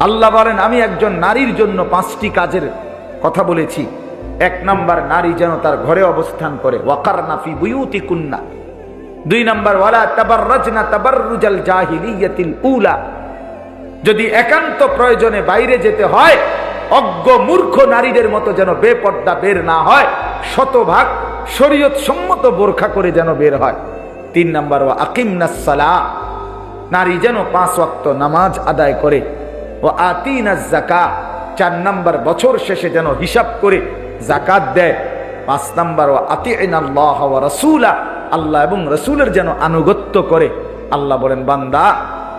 আল্লাহ বলেন, আমি একজন নারীর জন্য পাঁচটি কাজের কথা বলেছি। এক নাম্বার, নারী যেন তার ঘরে অবস্থান করে। ওয়াকার নাফি বুয়ুতি কুন্না দুই নাম্বার, ওয়ালা তাবাররাজনা তাবাররুজাল জাহিলিয়াতিল উলা। যদি একান্ত প্রয়োজনে বাইরে যেতে হয়, অজ্ঞ মূর্খ নারীদের মতো যেন বেপর্দা বের না হয়, শতভাগ শরীয়ত সম্মত বোরখা করে যেন বের হয়। তিন নাম্বার ও আকিম নারী যেন পাঁচ ওয়াক্ত নামাজ আদায় করে। ও আতিনা জাকা চার নাম্বার বছর শেষে যেন হিসাব করে জাকাত দেয়। পাঁচ নাম্বার, ও আতিন আল্লাহ রসুলা, আল্লাহ এবং রসুলের যেন আনুগত্য করে। আল্লাহ বলেন, বান্দা,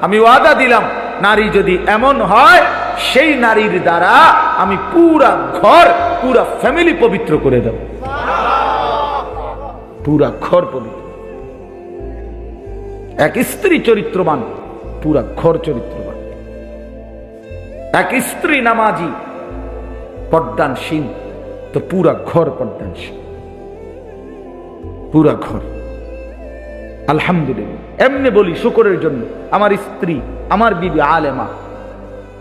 আমি ওয়াদা দিলাম, নারী যদি এমন হয়, সেই নারীর দ্বারা আমি পুরা ঘর, পুরা ফ্যামিলি পবিত্র করে দেব। পুরা ঘর পবিত্র। এক স্ত্রী চরিত্রবান, পুরা ঘর চরিত্রবান এক স্ত্রী নামাজি পর্দানসীন তো পুরা ঘর পর্দানসীন পুরা ঘর। আলহামদুলিল্লাহ। এমনি বলি শুকরের জন্য, আমার স্ত্রী, আমার বিবি আলেমা।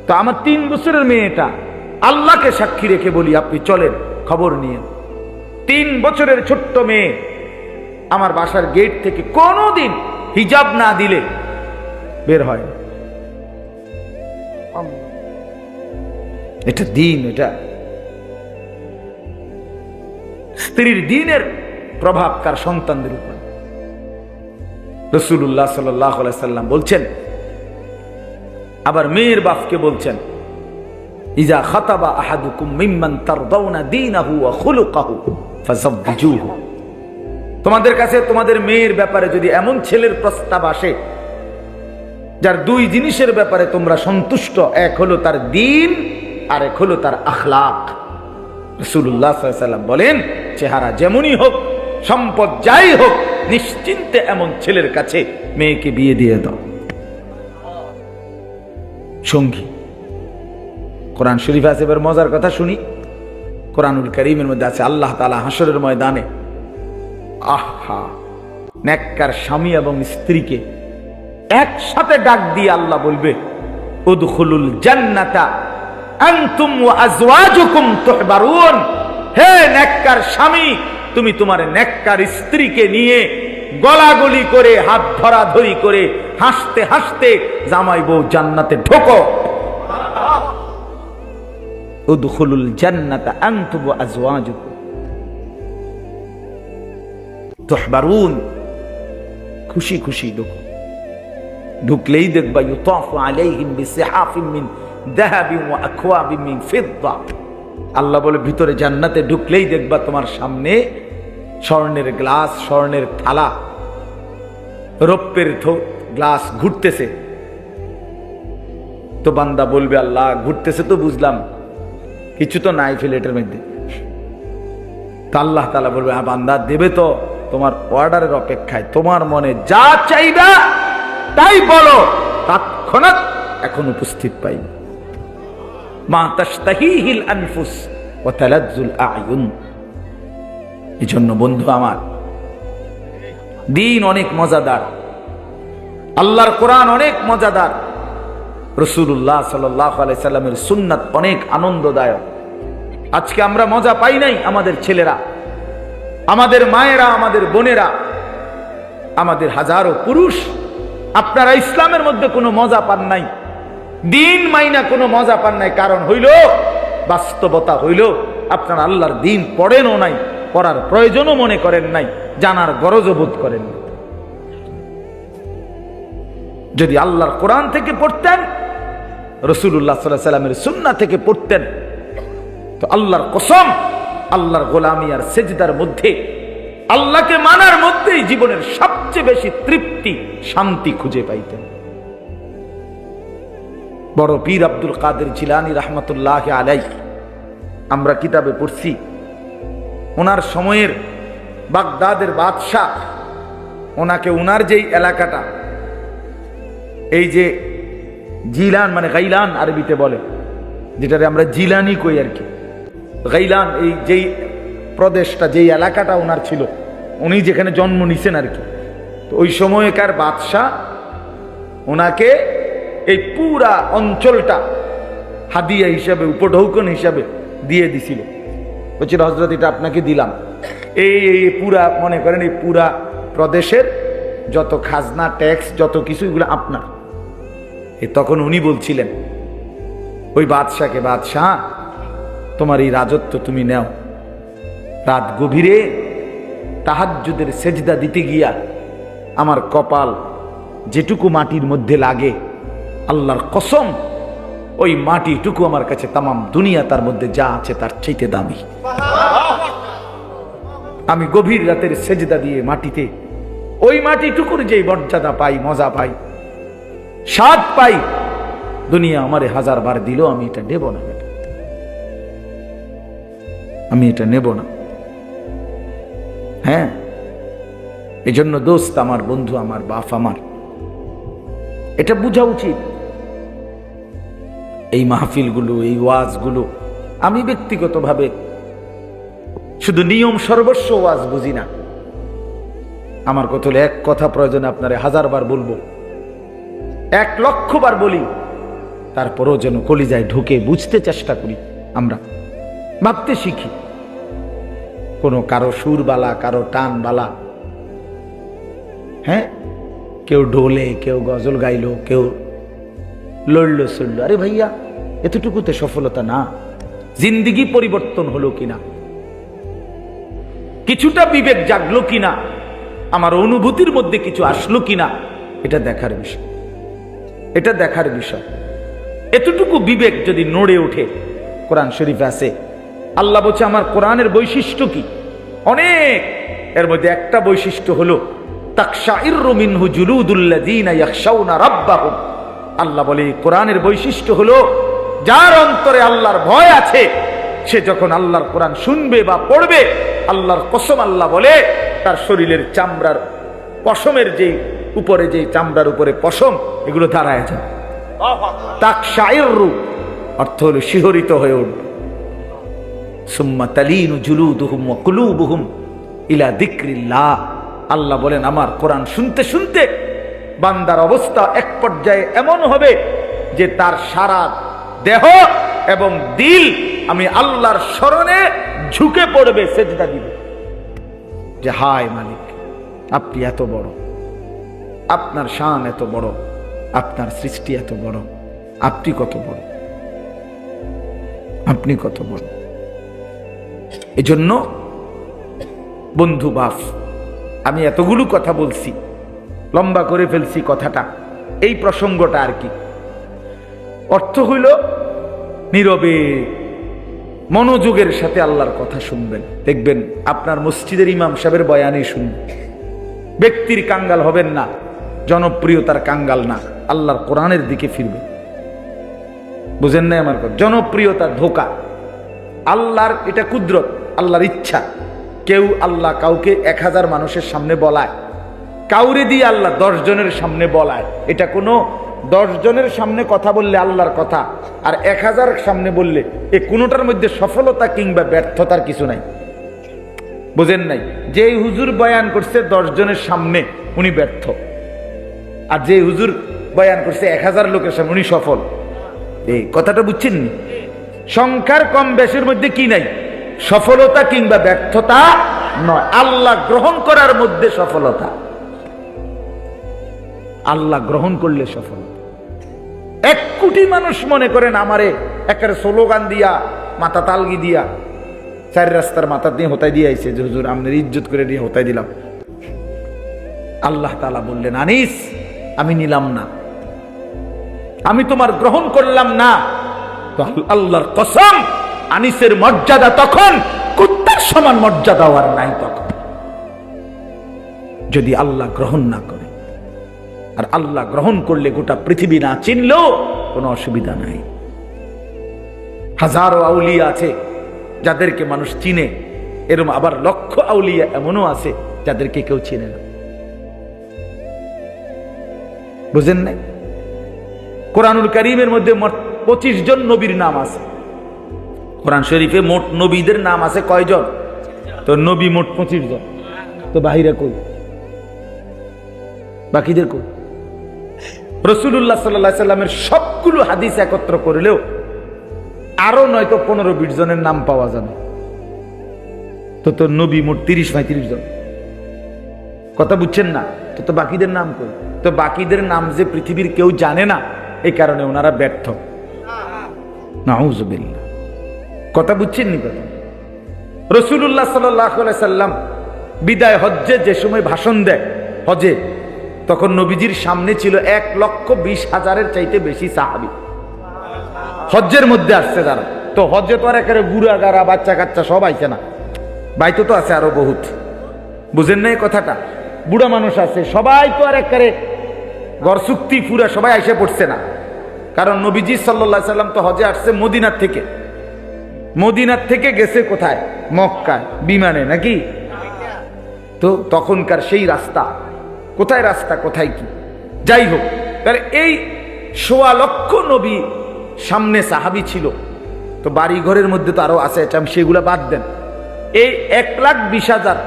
তো আমার তিন বছরের মেয়েটা, আল্লাহকে সাক্ষী রেখে বলি, আপনি চলেন, খবর নিয়ে। তিন বছরের ছোট্ট মেয়ে, আমার বাসার গেট থেকে কোনোদিন হিজাব না দিলে বের হয়। এটা দিন, এটা স্ত্রীর দিনের প্রভাব তার সন্তানদের উপর। রসুল্লাহ সাল্লাম বলছেন, আবার মেয়ের বাপকে বলছেন, ইজা খাতাবা আহাদুকুম মিম্মান তারদাউনা দীনাহু ওয়া খুলুকাহু ফাযাব্বিজুহু। তোমাদের কাছে তোমাদের মেয়ের ব্যাপারে যদি এমন ছেলের প্রস্তাব আসে, যার দুই জিনিসের ব্যাপারে তোমরা সন্তুষ্ট, এক হলো তার দিন আর এক হলো তার আখলাক। রসুল্লাহ সাল্লাম বলেন, চেহারা যেমনই হোক, সম্পদ যাই হোক, নিশ্চিন্তে এমন ছেলের কাছে মেয়েকে বিয়ে দিয়ে দাও। সঙ্গী। কোরআন শরীফ আছে এবার মজার কথা শুনি। কোরআনুল করিমের মধ্যে আছে আল্লাহ তালা হাসরের ময়দানে। আহা! নেককার স্বামী এবং স্ত্রীকে একসাথে ডাক দিয়ে আল্লাহ বলবে, উদখুলুল জান্নাতা আনতুম ওয়া আজওয়াজুকুম তুহবারুন। হে নেককার স্বামী, তুমি তোমার নেককার স্ত্রীকে নিয়ে গলাগলি করে, হাত করে, হাসতে হাসতে জামাই বউ জান্নাতে ঢোকো। উদখুলুল আজওয়াজুকুম। তুহবারুন। খুশি খুশি ঢুকো। ঢুকলেই দেখবা ইউতাফু আলাইহিম বিসিহাফিন মিন আল্লাহ বলে, ভিতরে জান্নাতে ঢুকলেই দেখবা তোমার সামনে স্বর্ণের গ্লাস, স্বর্ণের থালা, রৌপ্যের গ্লাস ঘুরতেছে। তো বান্দা বলবে, আল্লাহ, ঘুরতেছে তো বুঝলাম, কিছু তো নাই ফিলেটের মধ্যে। তা আল্লাহ তালা বলবে হ্যাঁ বান্দা, দেবে তো, তোমার অর্ডারের অপেক্ষায়। তোমার মনে যা চাইবা, তাই বলো, তৎক্ষণাৎ এখন উপস্থিত পাই মা তাস্তাহিহিল আনফুস ও তালাজ্জুল আয়ুন। এই জন্য বন্ধু আমার, দিন অনেক মজাদার, আল্লাহর কোরআন অনেক মজাদার রসুল্লাহ সাল্লাহ সাল্লামের সুন্নাত অনেক আনন্দদায়ক। আজকে আমরা মজা পাই নাই আমাদের ছেলেরা, আমাদের মায়েরা, আমাদের বোনেরা, আমাদের হাজারো পুরুষ। আপনারা ইসলামের মধ্যে কোনো মজা পান নাই। দিন মাইনা কোনো মজা পান নাই, কারণ হইল, বাস্তবতা হইল, আপনার আল্লাহর দিন পড়েনও নাই, পড়ার প্রয়োজনও মনে করেন নাই, জানার গরজও বোধ করেন। যদি আল্লাহর কোরআন থেকে পড়তেন রসুল্লাহ সাল্লাহ সাল্লামের সুন্না থেকে পড়তেন, তো আল্লাহর কসম, আল্লাহর গোলামি আর সেজদার মধ্যে, আল্লাহকে মানার মধ্যেই জীবনের সবচেয়ে বেশি তৃপ্তি, শান্তি খুঁজে পাইতেন বড় পীর আব্দুল কাদের জিলানি রহমতুল্লাহ আলাই আমরা কিতাবে পড়ছি, ওনার সময়ের বাগদাদের বাদশাহ, ওনাকে ওনার যেই এলাকাটা, এই যে জিলান মানে গাইলান আরবিতে বলে, যেটারে আমরা জিলানি কই আর কি। গাইলান এই যেই প্রদেশটা, যেই এলাকাটা ওনার ছিল, উনি যেখানে জন্ম নিছেন আর কি। তো ওই সময়কার বাদশাহ ওনাকে এই পুরা অঞ্চলটা হাদিয়া হিসাবে, উপঢৌকন হিসাবে দিয়ে দিছিল। বলছিল হজরত এটা আপনাকে দিলাম। এই এই পুরা, মনে করেন, এই পুরা প্রদেশের যত খাজনা, ট্যাক্স, যত কিছু, এগুলো আপনার। এ তখন উনি বলছিলেন, ওই বাদশাকে, বাদশাহ, তোমার এই রাজত্ব তুমি নেও। রাত গভীরে তাহাজ্জুদের সেজদা দিতে গিয়া আমার কপাল যেটুকু মাটির মধ্যে লাগে আল্লাহর কসম, ওই মাটিটুকু আমার কাছে তামাম দুনিয়া তার মধ্যে যা আছে তার চাইতে দামি। আমি গভীর রাতের সেজদা দিয়ে মাটিতে ওই মাটিটুকুর যে মর্যাদা পাই, মজা পাই, স্বাদ পাই, দুনিয়া আমারে হাজার বার দিল, আমি এটা নেব না আমি এটা নেব না। হ্যাঁ এই জন্য দোস্ত আমার, বন্ধু আমার, বাপ আমার, এটা বোঝা উচিত। এই মাহফিলগুলো, এই ওয়াজগুলো আমি ব্যক্তিগতভাবে শুধু নিয়ম সর্বস্ব ওয়াজ বুঝি না। আমার কথা এক কথা প্রয়োজনে আপনারে হাজার বার বলব, এক লক্ষ বার বলি, তারপরও যেন কলিজায় ঢুকে বুঝতে চেষ্টা করি আমরা, ভাবতে শিখি। কোনো কারও সুরবালা, কারও টানবালা হ্যাঁ? কেউ ডোলে কেউ গজল গাইলো, কেউ লড়লো চড়লো আরে ভাইয়া এতটুকুতে সফলতা না। জিন্দিগি পরিবর্তন হলো কিনা? কিছুটা বিবেক জাগলো কিনা? আমার অনুভূতির মধ্যে কিছু আসলো কিনা? এটা দেখার বিষয়। এটা দেখার বিষয়। এতটুকু বিবেক যদি নড়ে ওঠে, কোরআন শরীফ আছে, আল্লাহ বলছে, আমার কোরআনের বৈশিষ্ট্য কি? অনেক। এর মধ্যে একটা বৈশিষ্ট্য হলো আল্লাহ বলে কোরআনের বৈশিষ্ট্য হলো যার অন্তরে আল্লাহর ভয় আছে, সে যখন আল্লাহর কোরআন শুনবে বা পড়বে, আল্লাহর কসম আল্লাহ বলে, তার শরীরের চামড়ার পশমের যে উপরে যে চামড়ার উপরে পশম, এগুলো দাঁড়ায় যায় তাক শায়রু অর্থ হলো শিহরিত হয়ে উঠবে। সুম্মা তালিনু জুলুদুহুম ওয়া কুলুবুহুম ইলা যিকরিল্লাহ। আল্লাহ বলেন, আমার কোরআন শুনতে শুনতে বান্দার অবস্থা এক পর্যায়ে এমন হবে যে তার সারা দেহ এবং দিল আমি আল্লাহর স্মরণে ঝুঁকে পড়বে সেজদা দিবে। যে হায় মালিক, আপনি এত বড়। আপনার শান এত বড়, আপনার সৃষ্টি এত বড়। আপনি কত বড়। আপনি কত বড়। এজন্য, বন্ধু বাফ, আমি এতগুলো কথা বলছি, লম্বা করে ফেলছি কথাটা। এই প্রসঙ্গটা আর কি? অর্থ হইল নীরবে মনোযোগের সাথে আল্লাহর কথা শুনবেন। দেখবেন আপনার মসজিদের ইমাম সাহেবের বয়ানে শুনবেন ব্যক্তির কাঙ্গাল হবেন না, জনপ্রিয়তার কাঙ্গাল না, আল্লাহর কোরআনের দিকে ফিরবে। বুঝেন না আমার কথা? জনপ্রিয়তার ধোকা। আল্লাহর এটা কুদরত, আল্লাহর ইচ্ছা। কেউ আল্লাহ কাউকে এক হাজার মানুষের সামনে বলায়। কাউরে দিয়ে আল্লাহ দশ জনের সামনে বলায়। এটা কোনো জনের সামনে কথা বললে আল্লাহর কথা, আর এক হাজার সামনে বললে এ কোনোটার মধ্যে সফলতা কিংবা ব্যর্থতার কিছু নাই। বোঝেন নাই? যে হুজুর বয়ান করছে দশ জনের সামনে, উনি ব্যর্থ। আর যে হুজুর বয়ান করছে এক হাজার লোকের সামনে, উনি সফল। এই কথাটা বুঝছেন সংখ্যার কম বেশির মধ্যে কি নাই? সফলতা কিংবা ব্যর্থতা নয়। আল্লাহ গ্রহণ করার মধ্যে সফলতা। আল্লাহ গ্রহণ করলে সফলতা। এক কোটি মানুষ মনে করেন আমারে একেবারে স্লোগান দিয়া, মাথা তালগি দিয়া, চার রাস্তার মাথা দিয়ে হোতাই দিয়ে আইছে যে, হুজুর আপনার ইজ্জত করে দিয়ে হোতাই দিলাম। আল্লাহ তালা বললেন, আনিস, আমি নিলাম না। আমি তোমার গ্রহণ করলাম না। তো আল- আল্লাহর কসম, আনিসের মর্যাদা তখন কুত্তার সমান মর্যাদা আর নাই তখন। যদি আল্লাহ গ্রহণ না করে আর আল্লাহ গ্রহণ করলে গোটা পৃথিবী না চিনলেও কোনো অসুবিধা নাই। হাজারো আউলিয়া আছে যাদেরকে মানুষ চিনে। এরম আবার লক্ষ আউলিয়া এমনও আছে যাদেরকে কেউ চিনে না। বুঝেন নাই? কোরআনুল করিমের মধ্যে পঁচিশ জন নবীর নাম আছে। কোরআন শরীফে মোট নবীদের নাম আছে কয়জন? তো নবী মোট পঁচিশ জন। তো বাহিরে কই? বাকিদের কই? রসুল্লাহ সাল্লাহ সাল্লামের সবগুলো হাদিস একত্র করলেও আরও নয়তো পনেরো বিশ জনের নাম পাওয়া যাবে। তো তো নবী মোট তিরিশ পঁয়ত্রিশ জন। কথা বুঝছেন না? তো তো বাকিদের নাম কই? তো বাকিদের নাম যে পৃথিবীর কেউ জানে না, এই কারণে ওনারা ব্যর্থ। নাউজুবিল্লাহ। কথা বুঝছেন নি কথা? রসুল্লাহ সাল্লাম বিদায় হজ্জে যে সময় ভাষণ দেয় হজে তখন নবীজির সামনে ছিল এক লক্ষ বিশ হাজারের চাইতে বেশি সাহাবি। হজ্জের মধ্যে আসছে যারা তো হজ্জে তো আর একেবারে বুড়া গাড়া বাচ্চা কাচ্চা সব আইছে না। বাইতে তো আছে আরও বহুত। বুঝেন না এই কথাটা? বুড়া মানুষ আছে, সবাই তো আর একেবারে গড় চুক্তি পুরা সবাই আইসে পড়ছে না। কারণ নবীজি সাল্লা সাল্লাম তো হজে আসছে মদিনার থেকে। মদিনার থেকে গেছে কোথায়? মক্কায়। বিমানে নাকি? তো তখনকার সেই রাস্তা। কোথায় রাস্তা, কোথায় কি? যাই হোক, তাহলে এই সোয়া লক্ষ নবী সামনে সাহাবি ছিল। তো বাড়ি ঘরের মধ্যে তো আরও আছে, এটা সেগুলো বাদ দেন। এই এক লাখ বিশ হাজার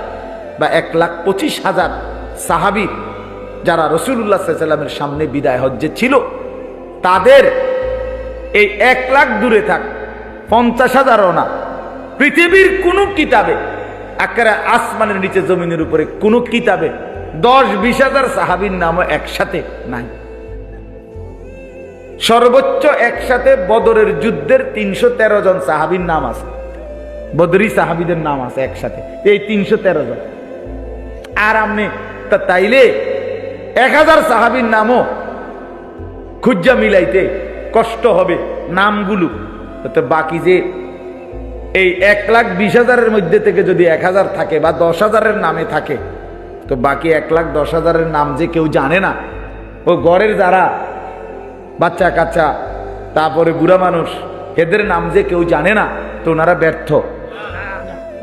বা এক লাখ পঁচিশ হাজার সাহাবি যারা রসুল্লাহ সাল্লামের সামনে বিদায় হজ্জে ছিল, তাদের এই এক লাখ দূরে থাক, পঞ্চাশ হাজারও না। পৃথিবীর কোনো কিতাবে, আকারে আসমানের নিচে জমিনের উপরে কোনো কিতাবে দশ বিশ হাজার সাহাবির নামও একসাথে নাই। সর্বোচ্চ একসাথে বদরের যুদ্ধের তিনশো তেরো জন সাহাবির নাম আছে। বদরি সাহাবিদের নাম আছে একসাথে, এই তিনশো তেরো জন। আর আপনি তা তাইলে এক হাজার সাহাবির নামও খুঁজা মিলাইতে কষ্ট হবে নামগুলো। তো বাকি যে এই এক লাখ বিশ হাজারের মধ্যে থেকে যদি এক হাজার থাকে বা দশ হাজারের নামে থাকে তো বাকি এক লাখ দশ হাজারের নাম যে কেউ জানে না, ও গড়ের যারা বাচ্চা কাচ্চা, তারপরে বুড়া মানুষ এদের নাম যে কেউ জানে না, তো ওনারা ব্যর্থ।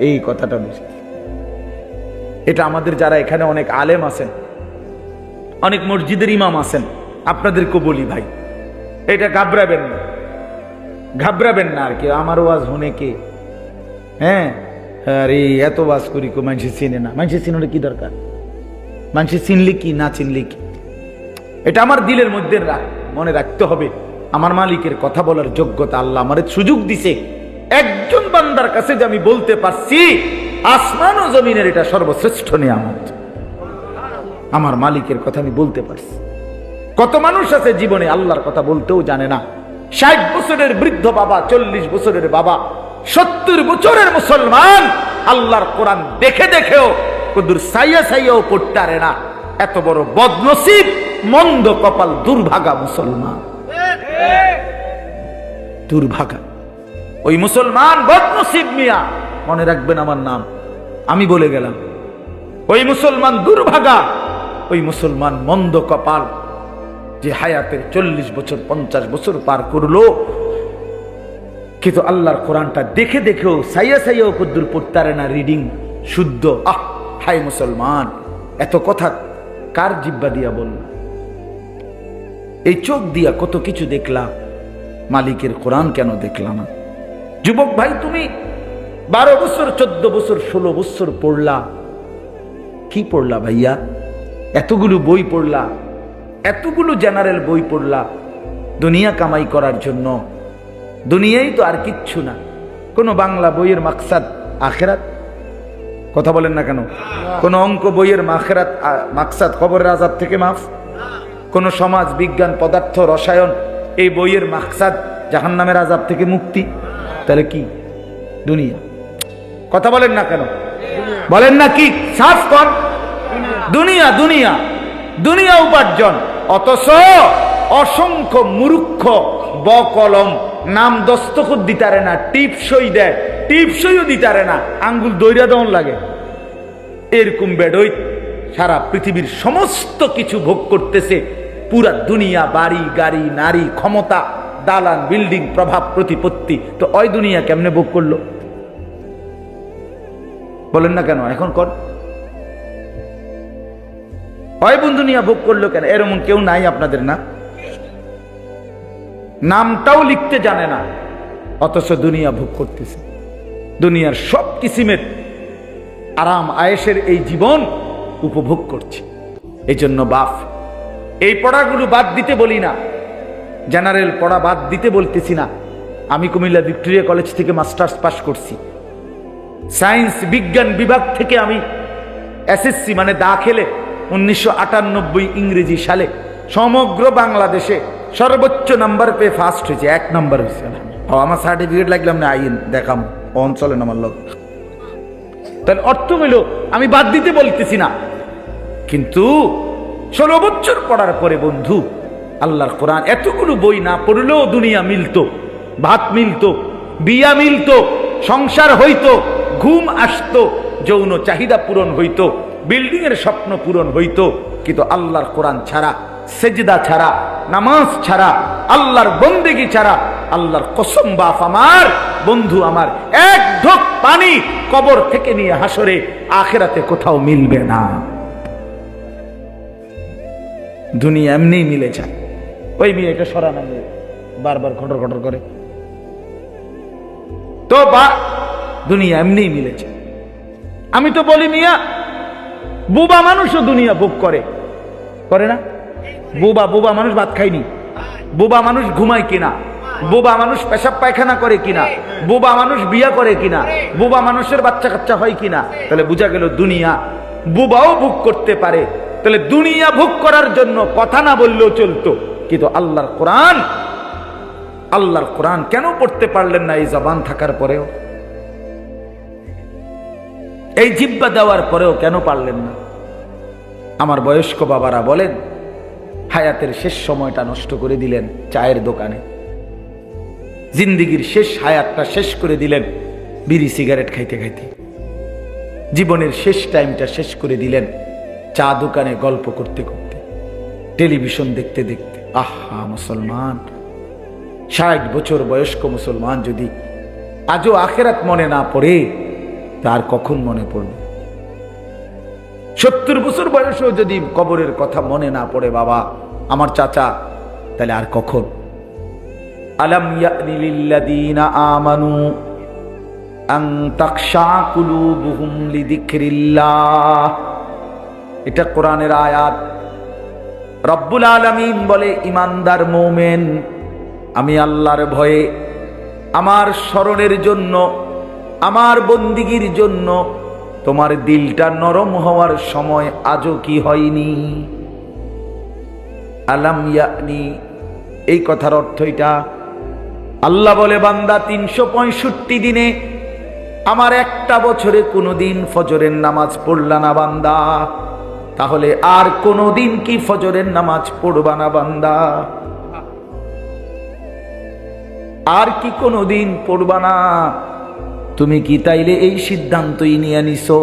এই কথাটা বুঝি এটা আমাদের যারা এখানে অনেক আলেম আছেন, অনেক মসজিদের ইমাম আছেন আপনাদেরকে বলি ভাই, এটা ঘাবড়াবেন না। ঘাবড়াবেন না আর কি, আমার ওয়াজ হনে কে? হ্যাঁ? আরে, এত ওয়াজ করি কো, মানুষ চিনে না। মানুষ চিনলে কি দরকার? মানুষ চিনলে কি, না চিনলে কি? এটা আমার দিলের মধ্যে মনে রাখতে হবে। আমার মালিকের কথা বলার যোগ্যতা আল্লাহ আমার সুযোগ দিছে। একজন বান্দার কাছে যে আমি বলতে পারছি, আসমান ও জমিনের এটা সর্বশ্রেষ্ঠ নিয়ামত। আমার মালিকের কথা আমি বলতে পারছি। কত মানুষ আছে জীবনে আল্লাহর কথা বলতেও জানে না। ষাট বছরের বৃদ্ধ বাবা, চল্লিশ বছরের বাবা, সত্তর বছরের মুসলমান, আল্লাহর কোরআন দেখে দেখেও কদুর সাইয়া সাইয়াও পড়তারে না। এত বড় বদনসিব, মন্দ কপাল দুর্ভাগা মুসলমান। দুর্ভাগা। ওই মুসলমান বদনসিব মিয়া, মনে রাখবেন আমার নাম, আমি বলে গেলাম। ওই মুসলমান দুর্ভাগা, ওই মুসলমান মন্দ কপাল, যে হায়াতের চল্লিশ বছর, পঞ্চাশ বছর পার করল। কিন্তু আল্লাহর কোরআনটা দেখে দেখেও সাইয়া সাইয়া কদ্দুর পড়তারে না, রিডিং শুদ্ধ। আহ! হাই মুসলমান, এত কথা কার জিব্বা দিয়া বলল? এই চোখ দিয়া কত কিছু দেখলাম মালিকের কোরআন কেন দেখলাম না? যুবক ভাই, তুমি বারো বছর, চোদ্দ বছর, ষোলো বছর পড়লা। কি পড়লা ভাইয়া? এতগুলো বই পড়লা, এতগুলো জেনারেল বই পড়লা, দুনিয়া কামাই করার জন্য। দুনিয়াই তো আর কিচ্ছু না। কোনো বাংলা বইয়ের মাকসাদ আখেরাত কথা বলেন না কেন? কোনো অঙ্ক বইয়ের মাখেরাত মাকসাদ, খবরের আজাদ থেকে মাফ? কোনো সমাজ, বিজ্ঞান, পদার্থ, রসায়ন, এই বইয়ের মাকসাদ জাহান্নামের আজাব থেকে মুক্তি? তাহলে কি? দুনিয়া। কথা বলেন না কেন? বলেন না কি? সাফ কর। দুনিয়া দুনিয়া। দুনিয়া উপার্জন। অথচ অসংখ্য মূর্খ, বকলম নাম দস্তখত দিতারে না, টিপসই দেয়। টিপসইও দিতারে না। আঙ্গুল দৈরা দন লাগে। এরকম বেডই সারা পৃথিবীর সমস্ত কিছু ভোগ করতেছে। পুরা দুনিয়া, বাড়ি, গাড়ি, নারী, ক্ষমতা, দালান, বিল্ডিং, প্রভাব, প্রতিপত্তি। তো ওই দুনিয়া কেমনে ভোগ করল? বলেন না কেন, এখন কর। হয় বন্ধু নিয়ে ভোগ করল কেন? এরকম কেউ নাই আপনাদের, না? নামটাও লিখতে জানে না, অথচ দুনিয়া ভোগ করতেছে। দুনিয়ার সব কিসিমের আরাম আয়েসের এই জীবন উপভোগ করছে। এই জন্য বাপ, এই পড়াগুলো বাদ দিতে বলি না। জেনারেল পড়া বাদ দিতে বলতেছি না। আমি কুমিল্লা ভিক্টোরিয়া কলেজ থেকে মাস্টার্স পাশ করছি। সায়েন্স, বিজ্ঞান বিভাগ থেকে আমি এসএসসি মানে দাখেলে উনিশশো আটানব্বই ইংরেজি সালে সমগ্র বাংলাদেশে সর্বোচ্চ নাম্বার পেয়ে ফার্স্ট হয়েছে। এক নাম্বার হয়েছে। আমার সার্টিফিকেট লাগলাম না আইন দেখাম অঞ্চলে আমার লোক। তাহলে অর্থ হইল, আমি বাদ দিতে বলতেছি না। কিন্তু ষোলো বছর পড়ার পরে, বন্ধু, আল্লাহর কোরআন এতগুলো বই না পড়লেও দুনিয়া মিলতো, ভাত মিলতো, বিয়া মিলতো, সংসার হইতো, ঘুম আসতো, যৌন চাহিদা পূরণ হইতো বিল্ডিং এর স্বপ্ন পূরণ হইতো, কিন্তু আল্লাহর কোরআন ছাড়া সেজদা ছাড়া, নামাজ ছাড়া, আল্লাহর বন্দেগি ছাড়া, আল্লাহর কসম বাপ আমার, বন্ধু আমার, এক ঢোক পানি কবর থেকে নিয়ে হাসরে আখেরাতে কোথাও মিলবে না। দুনিয়া এমনি মিলে যায়। ওই মেয়েটা সরানো বারবার খটর খটর করে। তো বা, দুনিয়া এমনি মিলেছে আমি তো বলি মিয়া, বুবা মানুষও দুনিয়া ভোগ করে। করে না? বুবা, বোবা মানুষ ভাত খায়নি। বোবা মানুষ ঘুমায় কিনা? বোবা মানুষ পেশাব পায়খানা করে কিনা? বোবা মানুষ বিয়া করে কিনা? বোবা মানুষের বাচ্চা কাচ্চা হয় কিনা? তাহলে বোঝা গেল দুনিয়া বুবাও ভোগ করতে পারে। তাহলে দুনিয়া ভোগ করার জন্য কথা না বললেও চলতো। কিন্তু আল্লাহর কোরআন আল্লাহর কোরআন কেন পড়তে পারলেন না এই জবান থাকার পরেও? এই জিব্বা দেওয়ার পরেও কেন পারলেন না? আমার বয়স্ক বাবারা বলেন হায়াতের শেষ সময়টা নষ্ট করে দিলেন চায়ের দোকানে। জিন্দিগির শেষ হায়াতটা শেষ করে দিলেন বিড়ি সিগারেট খাইতে খাইতে। জীবনের শেষ টাইমটা শেষ করে দিলেন চা দোকানে গল্প করতে করতে। টেলিভিশন দেখতে দেখতে, আহা, মুসলমান। ষাট বছর বয়স্ক মুসলমান যদি আজও আখেরাত মনে না পড়ে, তার কখন মনে পড়বে? সত্তর বছর বয়সেও যদি কবরের কথা মনে না পড়ে বাবা, আমার চাচা, তাহলে আর কখন? আলম আমানু এটা কোরআনের আয়াত। রব্বুল আলামিন বলে, ইমানদার মোমেন, আমি আল্লাহর ভয়ে, আমার স্মরণের জন্য, আমার বন্দিগির জন্য তোমার দিলটা নরম হওয়ার সময় আজও কি হয়নি? আলাম ইয়ানি, এই কথার অর্থ এটা। আল্লাহ বলে, বান্দা, তিনশো পঁয়ষট্টি দিনে আমার একটা বছরে কোনোদিন ফজরের নামাজ পড়লা না বান্দা। তাহলে আর কোনোদিন কি ফজরের নামাজ পড়বা না বান্দা? আর কি কোনোদিন পড়বা না? তুমি কি তাইলে এই সিদ্ধান্তই নিয়ে নিছো?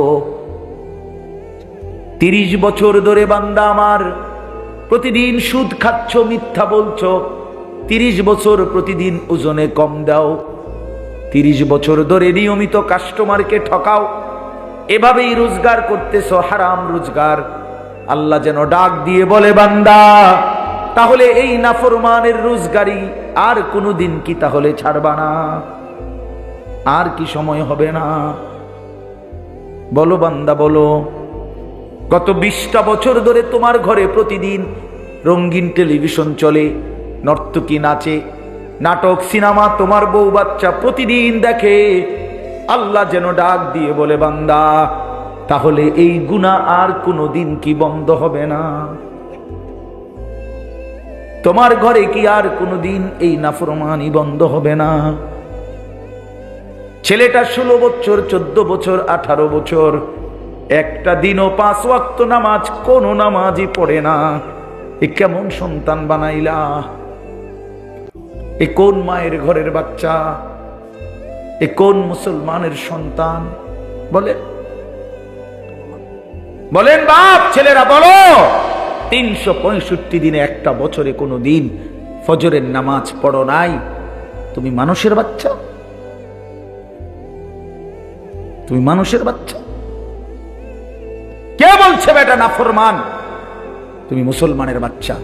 তিরিশ বছর ধরে বান্দা আমার, প্রতিদিন সুদ খাচ্ছ, মিথ্যা বলছো। তিরিশ বছর প্রতিদিন ওজনে কম দাও। তিরিশ বছর ধরে নিয়মিত কাস্টমারকে ঠকাও। এভাবেই রোজগার করতেছো, হারাম রোজগার। আল্লাহ যেন ডাক দিয়ে বলে, বান্দা, তাহলে এই নাফরমানের রোজগারি আর কোনোদিন কি তাহলে ছাড়বা না? আর কি সময় হবে না? বলো বান্দা, বলো। গত বিশটা বছর ধরে তোমার ঘরে প্রতিদিন রঙিন টেলিভিশন চলে, নর্তকী নাচে, নাটক, সিনেমা, তোমার বউ বাচ্চা প্রতিদিন দেখে। আল্লাহ যেন ডাক দিয়ে বলে, বান্দা, তাহলে এই গুণা আর কোনো দিন কি বন্ধ হবে না? তোমার ঘরে কি আর কোনোদিন এই নাফরমানি বন্ধ হবে না? ছেলেটা ষোলো বছর, চোদ্দ বছর, আঠারো বছর। একটা দিনও পাঁচ ওয়াক্ত নামাজ, কোন নামাজই পড়ে না। এ কেমন সন্তান বানাইলা? এ কোন মায়ের ঘরের বাচ্চা? এ কোন মুসলমানের সন্তান? বলেন। বলেন বাপ, ছেলেরা বলো। তিনশো পঁয়ষট্টি দিনে একটা বছরে কোনো দিন ফজরের নামাজ পড়ো নাই। তুমি মানুষের বাচ্চা? তুমি মানুষের বাচ্চা। কে বলছে বেটা নাফরমান? তুমি মুসলমানের বাচ্চা।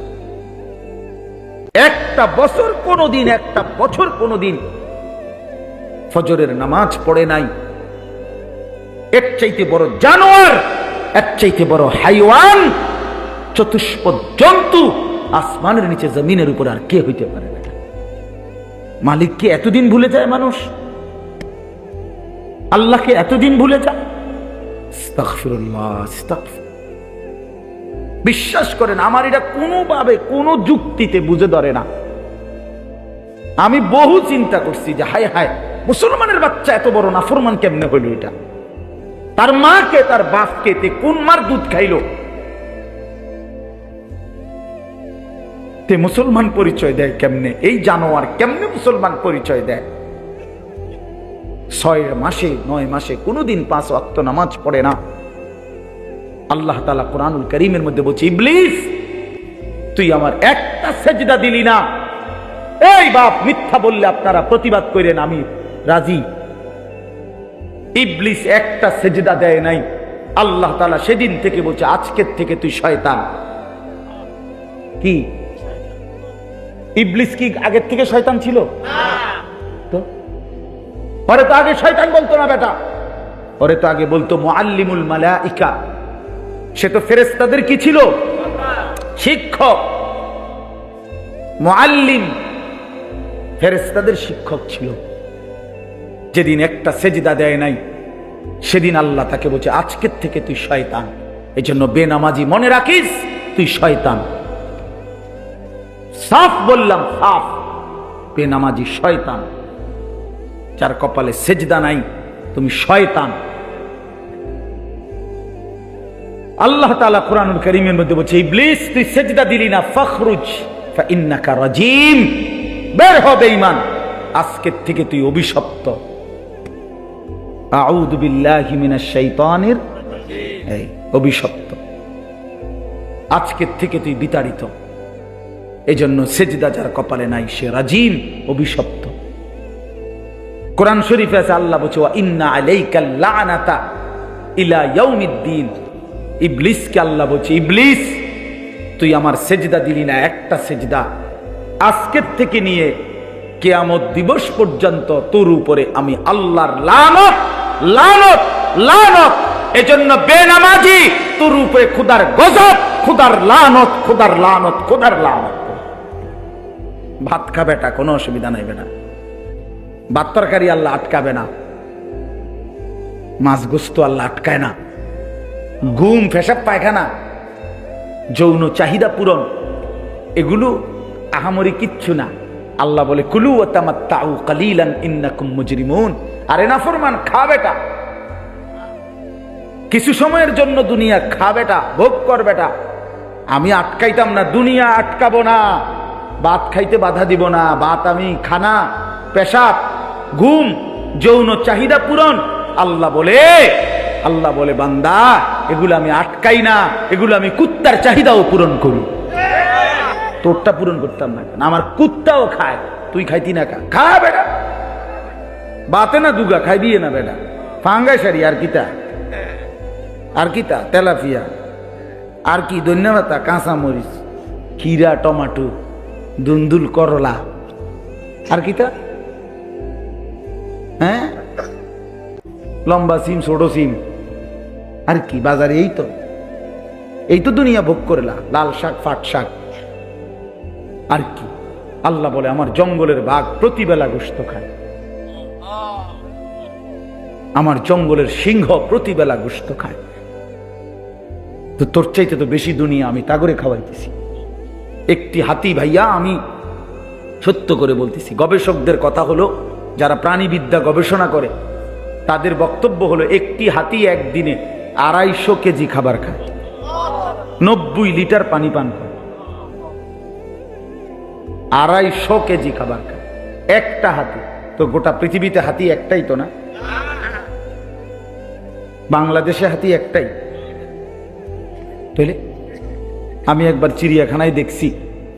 একটা বছর কোনোদিন, একটা বছর কোনোদিন ফজরের নামাজ পড়ে নাই। এর চাইতে বড় জানোয়ার, এর চাইতে বড় হাইওয়ান, চতুষ্প জন্তু আসমানের নিচে জমিনের উপর আর কে হইতে পারে মালিককে এতদিন ভুলে যায় মানুষ? আল্লাহকে এতদিন ভুলে আস্তাগফির। বিশ্বাস করেন, আমার এটা কোনোভাবে, কোনো যুক্তিতে বুঝে ধরে না। আমি বহু চিন্তা করছি যে, হায় হায়, মুসলমানের বাচ্চা এত বড় নাফরমান কেমনে হইল এটা? তার মাকে, তার বাপকে তে কোন মার দুধ খাইলো? তে মুসলমান পরিচয় দেয় কেমনে? এই জানোয়ার কেমনে মুসলমান পরিচয় দেয়? ছয় মাসে, নয় মাসে, কোনোদিন পাঁচ অক্ত নামাজ পড়ে না। আল্লাহ তালা কোরআনুল করিমের মধ্যে বলছে, ইবলিস, তুই আমার একটা সেজদা দিলি না। এই বাপ, মিথ্যা বললে আপনারা প্রতিবাদ করেন, আমি রাজি। ইবলিস একটা সেজদা দেয় নাই। আল্লাহ তালা সেদিন থেকে বলছে, আজকের থেকে তুই শয়তান। কি? ইবলিস কি আগের থেকে শয়তান ছিল? তো ওরে তো আগে শয়তান বলতো না, বেটা। ওরে তো আগে বলতো, মুআল্লিমুল মালাইকা। সে তো ফেরেশতাদের কি ছিল? শিক্ষক। মুআল্লিম ফেরেশতাদের শিক্ষক ছিল। যেদিন একটা সেজদা দেয় নাই, সেদিন আল্লাহ তাকে বলছে, আজকের থেকে তুই শয়তান। এই জন্য বেনামাজি মনে রাখিস, তুই শয়তান। সাফ বললাম, সাফ। বেনামাজি শয়তান। যার কপালে সেজদা নাই, তুমি শয়তান। আল্লাহ তাআলা কোরআনুল করিমের মধ্যে বলছে, ইবলিস, তুই সেজদা দিলি না, ফখরুজ, ফাইন্নাকা রাজিম, বের হবে ইমান আজকের থেকে তুই অভিশপ্ত। আউযু বিল্লাহি মিনাশ অভিশপ্ত। আজকের থেকে তুই বিতাড়িত। এজন্য সেজদা যার কপালে নাই, সে রাজিম, অভিশপ্ত। কোরআন শরীফে আছে, আল্লাহ বলছে ইন্না আলাইকা লানাতা ইলা ইয়াউমিদ্দিন। ইবলিসকে আল্লাহ বলছে, ইবলিস, তুই আমার সেজদা দিলি না, একটা সেজদা। আজকের থেকে নিয়ে কেয়ামত দিবস পর্যন্ত তোর উপরে আমি আল্লাহর লানত লানত লানত। এজন্য বেনামাজি, তোর উপরে খুদার গজব, খুদার লানত খুদার লানত খুদার লানত। ভাত খা বেটা, কোনো অসুবিধা নাই বেটা। ভাত তরকারি আল্লাহ আটকাবে না। মাছ গোস্ত আল্লাহ আটকায় না। ঘুম, ফেসাব পায়খানা, যৌন চাহিদা পূরণ, এগুলো আহামরি কিচ্ছু না। আল্লাহ বলে, কুলু ও তামাত্তাউ কালিলান ইন্নাকুম মুজরিমুন। আরে না ফরমান, খা কিছু সময়ের জন্য দুনিয়া খা বেটা, ভোগ কর বেটা। আমি আটকাইতাম না, দুনিয়া আটকাবো না। ভাত খাইতে বাধা দিব না, ভাত আমি খানা, পেশাব। ঘুম, যৌন চাহিদা পূরণ। আল্লাহ বলে আল্লাহ বলে, বান্দা, এগুলো আমি আটকাই না, এগুলো আমি কুত্তার চাহিদাও পূরণ করি। তোরটা পূরণ করতাম না কেন? আমার কুত্তাও খায়। তুই খাইতি না খা খা বেটা। বাতে না দুগা, খাই দিয়ে না বেটা। ফাঙ্গাই সারি আর কিতা? আর কিতা? তেলাফিয়া আর কি? ধন্যবাদ কাঁচা মরিচ। খিরা টমাটো, দুন্দুল করলা। আর কিতা? হ্যাঁ? লম্বা সিম, ছোট সিম। আর কি বাজারে, এই তো। এই তো দুনিয়া ভোগ করেলা লাল শাক, ফাট শাক। আর কি? আল্লাহ বলে, আমার জঙ্গলের বাঘ প্রতিবেলা গোস্ত খায়। আমার জঙ্গলের সিংহ প্রতিবেলা গোস্ত খায়। তো তোর চাইতে তো বেশি দুনিয়া আমি তাগরে খাওয়াইতেছি। একটি হাতি ভাইয়া আমি সত্য করে বলতেছি। গবেষকদের কথা হলো যারা প্রাণীবিদ্যা গবেষণা করে, তাদের বক্তব্য হলো, একটি হাতি একদিনে আড়াইশো কেজি খাবার খায়, নব্বই লিটার পানি পান করে, আড়াইশো কেজি খাবার খায়। একটা হাতি, তো গোটা পৃথিবীতে হাতি একটাই তো না? বাংলাদেশে হাতি একটাই। তাইলে আমি একবার চিড়িয়াখানায় দেখছি,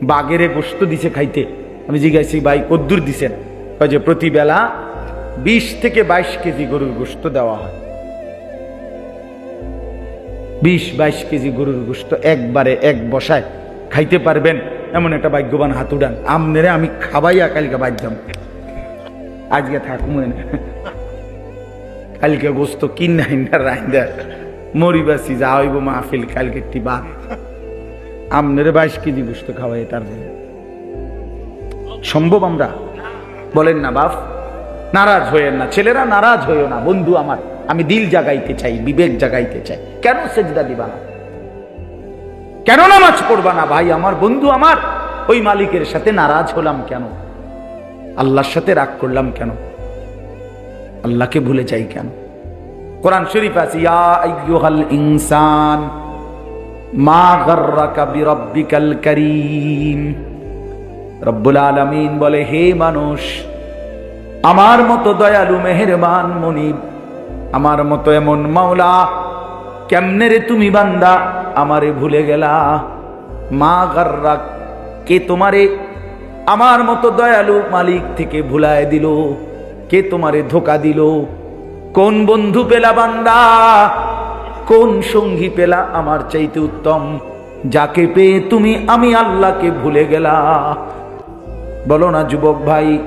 বাঘেরে গোস্ত দিছে খাইতে। আমি জিজ্ঞাসি ভাই, কদ্দুর দিছেন? কয় যে প্রতিবেলা বিশ থেকে বাইশ কেজি গরুর গোস্ত দেওয়া হয়। বিশ, বাইশ কেজি গরুর গোস্ত একবারে এক বসায় খাইতে পারবেন, এমন একটা ভাগ্যবান হাত উড়ান আমনেরে আমি খাবাইয়া কালকে বাধ্যাম আজকে থাকুম কালকে গোস্ত কিন রাইন্দা। মরিবাসি যা হইব মাহফিল, কালকে একটি বাদ আমনেরে বাইশ কেজি গোস্ত খাওয়াই তার। সম্ভব আমরা? বলেন না বাপ, নারাজ হইয়েন না। ছেলেরা নারাজ হইও না। বন্ধু আমার, আমি দিল জাগাইতে চাই, বিবেক জাগাইতে চাই। কেন সেজদা দিবা না? কেন নামাজ পড়বা না? ভাই আমার, বন্ধু আমার, ওই মালিকের সাথে নারাজ হলাম কেন? আল্লাহর সাথে রাগ করলাম কেন? আল্লাহকে ভুলে যাই কেন? কোরআন শরীফ আছে ইনসান, মা গাররাকা বিরাব্বিকাল কারীম। রব্বুল আলামিন বলে, হে মানুষ, আমার মতো দয়ালু, মেহেরবান, মনিব, আমার মতো এমন মাওলা, কেমনে রে তুমি বান্দা, আমারে ভুলে গেলা? মা গাররা, কে তোমারে আমার মতো দয়ালু মালিক থেকে ভুলায় দিল? কে তোমারে ধোকা দিল? কোন বন্ধু পেলা বান্দা? কোন সঙ্গী পেলা আমার চাইতে উত্তম? যাকে পেয়ে তুমি আমি আল্লাহকে ভুলে গেলা? বলো না, যুবক ভাই,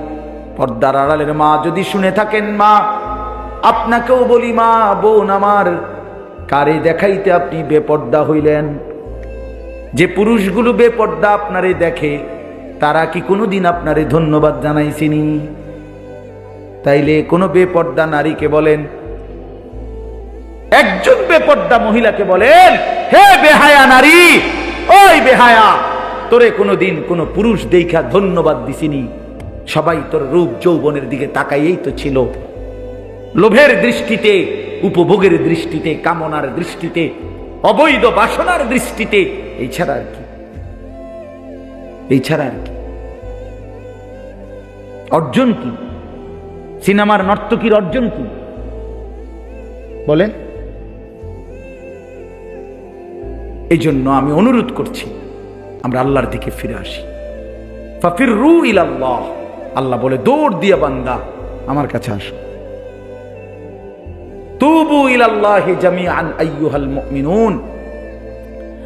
পর্দার আড়ালের মা যদি শুনে থাকেন মা, আপনাকেও বলি মা, বোন আমার, কারে দেখাইতে আপনি বেপর্দা হইলেন? যে পুরুষগুলো বেপর্দা আপনারে দেখে, তারা কি কোনোদিন আপনারে ধন্যবাদ জানাইছিনি? তাইলে কোনো বেপর্দা নারীকে বলেন, একজন বেপর্দা মহিলাকে বলেন, হে বেহায়া নারী, ওই বেহায়া তোরে কোনোদিন কোনো পুরুষ দেখা ধন্যবাদ দিছিনি সবাই তোর রূপ যৌবনের দিকে তাকাইয়েই তো ছিল। লোভের দৃষ্টিতে, উপভোগের দৃষ্টিতে, কামনার দৃষ্টিতে, অবৈধ বাসনার দৃষ্টিতে, এই ছাড়া আর কি? এই ছাড়া আর কি? অর্জন কি? সিনেমার নর্তকীর অর্জন কি? বলেন। এই জন্য আমি অনুরোধ করছি। আমরা আল্লাহর দিকে ফিরে আসি। ফাফির রু ইলাল্লাহ। আল্লাহ বলে, দৌড় দিয়ে বান্দা, আমার কাছে আসো। তুবু ইলাল্লাহি জামিআন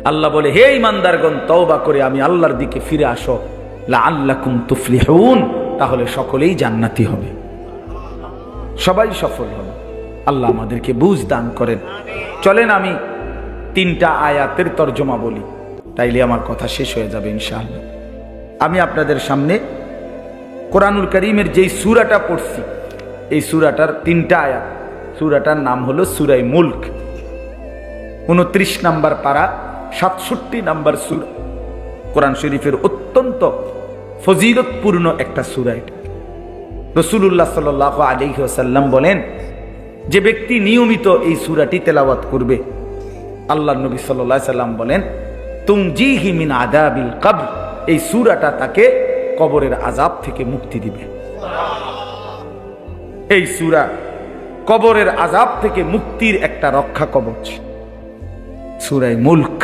আল্লাহ বলে, হে ইমানদারগণ তওবা করে আমি আল্লাহর দিকে ফিরে আসো। আল্লাহ লাআল্লাকুম তুফলিহুন। তাহলে সকলেই জান্নাতি হবে। সবাই সফল হবে। আল্লাহ আমাদেরকে বুঝ দান করেন। চলেন আমি তিনটা আয়াতের তর্জমা বলি। তাইলে আমার কথা শেষ হয়ে যাবে ইনশাআল্লাহ। আমি আপনাদের সামনে কোরআনুল করিমের যেই সুরাটা পড়ছি, এই সুরাটার তিনটা আয়াত, সুরাটার নাম হলো সুরাই মুল্ক। উনত্রিশ নাম্বার পারা, সাতষট্টি নাম্বার সুরা। কোরআন শরীফের অত্যন্ত ফজিলতপূর্ণ একটা সুরা এটা। রসুল্লাহ সাল আলিহাসাল্লাম বলেন, যে ব্যক্তি নিয়মিত এই সুরাটি তেলাওয়াত করবে আল্লাহ নবী সাল্লাহ সাল্লাম বলেন তুম জি হিমিন আদাবিল কব এই সুরাটা তাকে কবরের আজাব থেকে মুক্তি দিবে। এই সুরা কবরের আজাব থেকে মুক্তির একটা রক্ষা কবচ। সুরাই মুল্ক,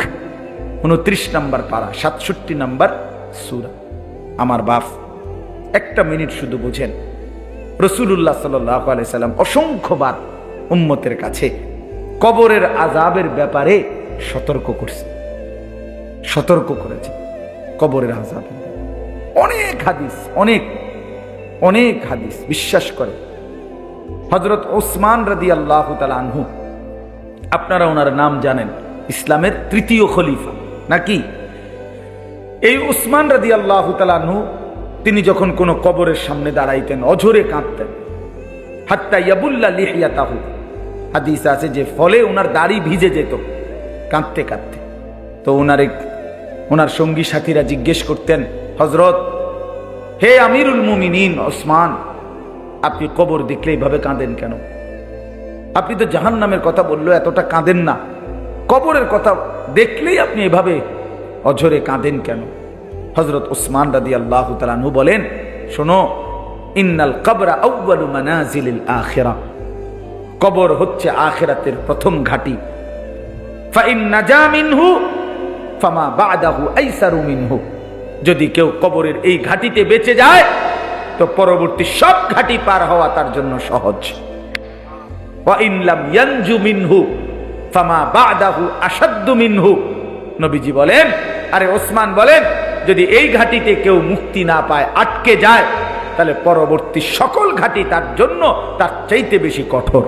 উনত্রিশ নাম্বার পারা, সাতষট্টি নাম্বার সুরা। আমার বাপ, একটা মিনিট শুধু বুঝেন। রসুল্লাহ সাল্লাম অসংখ্যবার উম্মতের কাছে কবরের আজাবের ব্যাপারে সতর্ক করছে। সতর্ক করেছে কবরের আজাব অনেক হাদিস, অনেক অনেক হাদিস বিশ্বাস করে। হজরত ওসমান রাদি আল্লাহ আনহু, আপনারা ওনার নাম জানেন, ইসলামের তৃতীয় খলিফা, নাকি? এই উসমান রাদি আল্লাহ আনহু, তিনি যখন কোনো কবরের সামনে দাঁড়াইতেন, অঝরে কাঁদতেন। হাত্তা ইয়াবুল্লা লিহিয়া তাহু হাদিস আছে যে ফলে ওনার দাড়ি ভিজে যেত, কাঁদতে কাঁদতে। তো ওনার এক ওনার সঙ্গী সাথীরা জিজ্ঞেস করতেন হজরত হে আমিরুল মুমিনিন ওসমান, আপনি কবর দেখলে এইভাবে কাঁদেন কেন? আপনি তো জাহান নামের কথা বলল এতটা কাঁদেন না। কবরের কথা দেখলেই আপনি এভাবে অঝরে কাঁদেন কেন? হজরত উসমান রাদি আল্লাহ তালু বলেন, শোনো, ইন্নাল কবরা আউ্বালু মানাজিল আখেরা। কবর হচ্ছে আখেরাতের প্রথম ঘাটি। ফাইন নাজা মিনহু ফামা বাদাহু আইসারু মিনহু। যদি কেউ কবরের এই ঘাটিতে বেঁচে যায়, তো পরবর্তী সব ঘাটি পার হওয়া তার জন্য সহজ। ইয়ানজু মিনহু, ফামা বাদাহু আসাদ্দু মিনহু। নবীজি বলেন, আরে ওসমান বলেন, যদি এই ঘাটিতে কেউ মুক্তি না পায়, আটকে যায়, তাহলে পরবর্তী সকল ঘাটি তার জন্য তার চাইতে বেশি কঠোর।